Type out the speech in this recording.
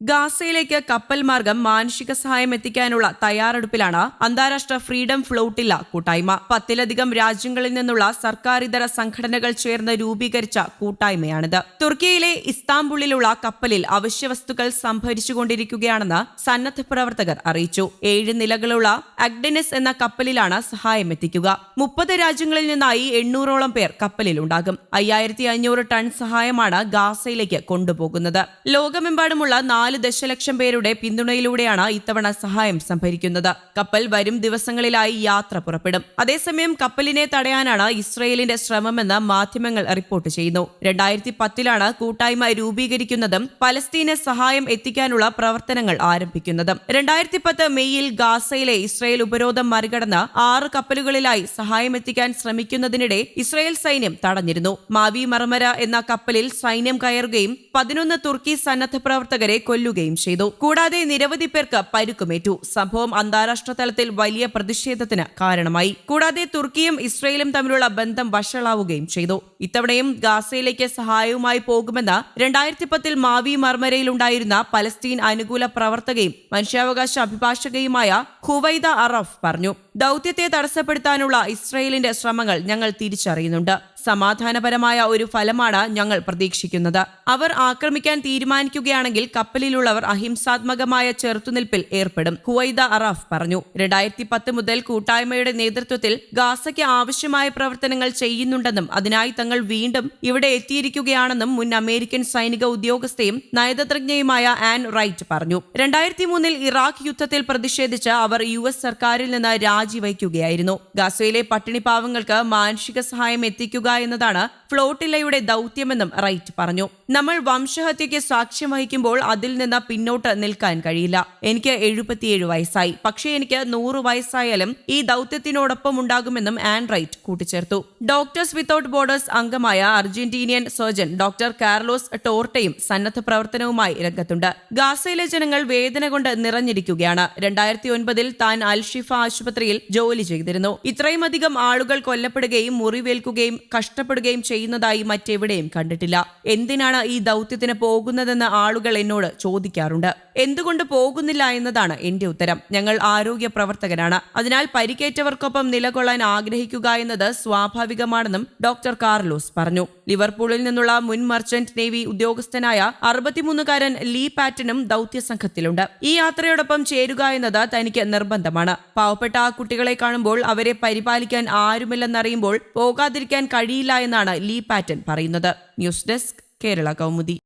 ഗാസയിലേക്ക് കപ്പൽ മാർഗം മാനുഷിക സഹായം എത്തിക്കാനുള്ള തയ്യാറെടുപ്പിലാണ് അന്താരാഷ്ട്ര ഫ്രീഡം ഫ്ലോട്ടില്ല കൂട്ടായ്മ. പത്തിലധികം രാജ്യങ്ങളിൽ നിന്നുള്ള സർക്കാരിതര സംഘടനകൾ ചേർന്ന് രൂപീകരിച്ച കൂട്ടായ്മയാണിത്. തുർക്കിയിലെ ഇസ്താംബുളിലുള്ള കപ്പലിൽ അവശ്യവസ്തുക്കൾ സംഭരിച്ചുകൊണ്ടിരിക്കുകയാണെന്ന് സന്നദ്ധ പ്രവർത്തകർ അറിയിച്ചു. ഏഴ് നിലകളുള്ള അഗ്ഡനിസ് എന്ന കപ്പലിലാണ് സഹായം എത്തിക്കുക. മുപ്പത് രാജ്യങ്ങളിൽ നിന്നായി എണ്ണൂറോളം പേർ കപ്പലിൽ ഉണ്ടാകും. അയ്യായിരത്തി അഞ്ഞൂറ് ടൺ സഹായമാണ് ഗാസയിലേക്ക് കൊണ്ടുപോകുന്നത്. ലോകമെമ്പാടുമുള്ള നാല് ദശലക്ഷം പേരുടെ പിന്തുണയിലൂടെയാണ് ഇത്തവണ സഹായം സംഭരിക്കുന്നത്. കപ്പൽ വരും ദിവസങ്ങളിലായി യാത്ര പുറപ്പെടും. അതേസമയം കപ്പലിനെ തടയാനാണ് ഇസ്രയേലിന്റെ ശ്രമമെന്ന് മാധ്യമങ്ങൾ റിപ്പോർട്ട് ചെയ്യുന്നു. രണ്ടായിരത്തി പത്തിലാണ് കൂട്ടായ്മ രൂപീകരിക്കുന്നതും പലസ്തീന് സഹായം എത്തിക്കാനുള്ള പ്രവർത്തനങ്ങൾ ആരംഭിക്കുന്നതും. രണ്ടായിരത്തി പത്ത് മെയ്യിൽ ഗാസയിലെ ഇസ്രയേൽ ഉപരോധം മറികടന്ന് ആറ് കപ്പലുകളിലായി സഹായം എത്തിക്കാൻ ശ്രമിക്കുന്നതിനിടെ ഇസ്രയേൽ സൈന്യം തടഞ്ഞിരുന്നു. മാവി മർമര എന്ന കപ്പലിൽ സൈന്യം കയറുകയും പതിനൊന്ന് തുർക്കി സന്നദ്ധ പ്രവർത്തകരെ കൊല്ലുകയും ചെയ്തു. കൂടാതെ നിരവധി പേർക്ക് പരുക്കുമേറ്റു. സംഭവം അന്താരാഷ്ട്ര തലത്തിൽ വലിയ പ്രതിഷേധത്തിന് കാരണമായി. കൂടാതെ തുർക്കിയും ഇസ്രയേലും തമ്മിലുള്ള ബന്ധം വഷളാവുകയും ചെയ്തു. ഇത്തവണയും ഗാസയിലേക്ക് സഹായവുമായി പോകുമെന്ന് രണ്ടായിരത്തി പത്തിൽ മാവി മർമരയിലുണ്ടായിരുന്ന പലസ്തീൻ അനുകൂല പ്രവർത്തകയും മനുഷ്യാവകാശ അഭിഭാഷകയുമായ ഹുവൈദ അറഫ് പറഞ്ഞു. ദൌത്യത്തെ തടസ്സപ്പെടുത്താനുള്ള ഇസ്രയേലിന്റെ ശ്രമങ്ങൾ ഞങ്ങൾ തിരിച്ചറിയുന്നുണ്ട്. സമാധാനപരമായ ഒരു ഫലമാണ് ഞങ്ങൾ പ്രതീക്ഷിക്കുന്നത്. അവർ ആക്രമിക്കാൻ തീരുമാനിക്കുകയാണെങ്കിൽ കപ്പലിലുള്ളവർ അഹിംസാത്മകമായ ചെറുത്തുനിൽപ്പിൽ ഏർപ്പെടും ഹുവൈദ അറാഫ് പറഞ്ഞു. രണ്ടായിരത്തി പത്ത് മുതൽ കൂട്ടായ്മയുടെ നേതൃത്വത്തിൽ ഗാസയ്ക്ക് ആവശ്യമായ പ്രവർത്തനങ്ങൾ ചെയ്യുന്നുണ്ടെന്നും അതിനായി തങ്ങൾ വീണ്ടും ഇവിടെ എത്തിയിരിക്കുകയാണെന്നും മുൻ അമേരിക്കൻ സൈനിക ഉദ്യോഗസ്ഥയും നയതന്ത്രജ്ഞയുമായ ആൻ റൈറ്റ് പറഞ്ഞു. രണ്ടായിരത്തി മൂന്നിൽ ഇറാഖ് യുദ്ധത്തിൽ പ്രതിഷേധിച്ച് അവർ യു എസ് സർക്കാരിൽ നിന്ന് രാജിവയ്ക്കുകയായിരുന്നു. ഗാസയിലെ പട്ടിണി പാവങ്ങൾക്ക് മാനുഷിക സഹായം എത്തിക്കുക എന്നതാണ് ഫ്ലോട്ടില്ലയുടെ ദൗത്യമെന്നും റൈറ്റ് പറഞ്ഞു നമ്മൾ വംശഹത്യയ്ക്ക് സാക്ഷ്യം വഹിക്കുമ്പോൾ അതിൽ നിന്ന് പിന്നോട്ട് നിൽക്കാൻ കഴിയില്ല. എനിക്ക് എഴുപത്തിയേഴ് വയസ്സായി. പക്ഷേ എനിക്ക് നൂറ് വയസ്സായാലും ഈ ദൗത്യത്തിനോടൊപ്പം ഉണ്ടാകുമെന്നും ആൻഡ്രൈറ്റ് കൂട്ടിച്ചേർത്തു. ഡോക്ടേഴ്സ് വിത്തൌട്ട് ബോർഡേഴ്സ് അംഗമായ അർജന്റീനിയൻ സർജൻ ഡോക്ടർ കാർലോസ് ടോർട്ടയും സന്നദ്ധ പ്രവർത്തനവുമായി രംഗത്തുണ്ട്. ഗാസയിലെ ജനങ്ങൾ വേദന കൊണ്ട് നിറഞ്ഞിരിക്കുകയാണ്. രണ്ടായിരത്തി ഒൻപതിൽ താൻ അൽഷിഫ ആശുപത്രിയിൽ ജോലി ചെയ്തിരുന്നു. ഇത്രയും അധികം ആളുകൾ കൊല്ലപ്പെടുകയും മുറിവേൽക്കുകയും കഷ്ടപ്പെടുകയും ചെയ്യുന്നതായി മറ്റെവിടെയും കണ്ടിട്ടില്ല. എന്തിനാണ് ഈ ദൗത്യത്തിന് പോകുന്നതെന്ന് ആളുകൾ എന്നോട് ചോദിക്കാറുണ്ട്. എന്തുകൊണ്ട് പോകുന്നില്ല എന്നതാണ് എന്റെ ഉത്തരം. ഞങ്ങൾ ആരോഗ്യ പ്രവർത്തകരാണ്. അതിനാൽ പരിക്കേറ്റവർക്കൊപ്പം നിലകൊള്ളാൻ ആഗ്രഹിക്കുക എന്നത് സ്വാഭാവികമാണെന്നും ഡോക്ടർ കാർലോസ് പറഞ്ഞു. ലിവർപൂളിൽ നിന്നുള്ള മുൻ മർച്ചന്റ് നേവി ഉദ്യോഗസ്ഥനായ അറുപത്തിമൂന്നുകാരൻ ലീ പാറ്റനും ദൗത്യ സംഘത്തിലുണ്ട്. ഈ യാത്രയോടൊപ്പം ചേരുക എന്നത് തനിക്ക് നിർബന്ധമാണ്. പാവപ്പെട്ട ആ കുട്ടികളെ കാണുമ്പോൾ അവരെ പരിപാലിക്കാൻ ആരുമില്ലെന്നറിയുമ്പോൾ പോകാതിരിക്കാൻ കഴിയില്ല എന്നാണ് ലീ പാറ്റൻ പറയുന്നത്. News desk Kerala Kaumudi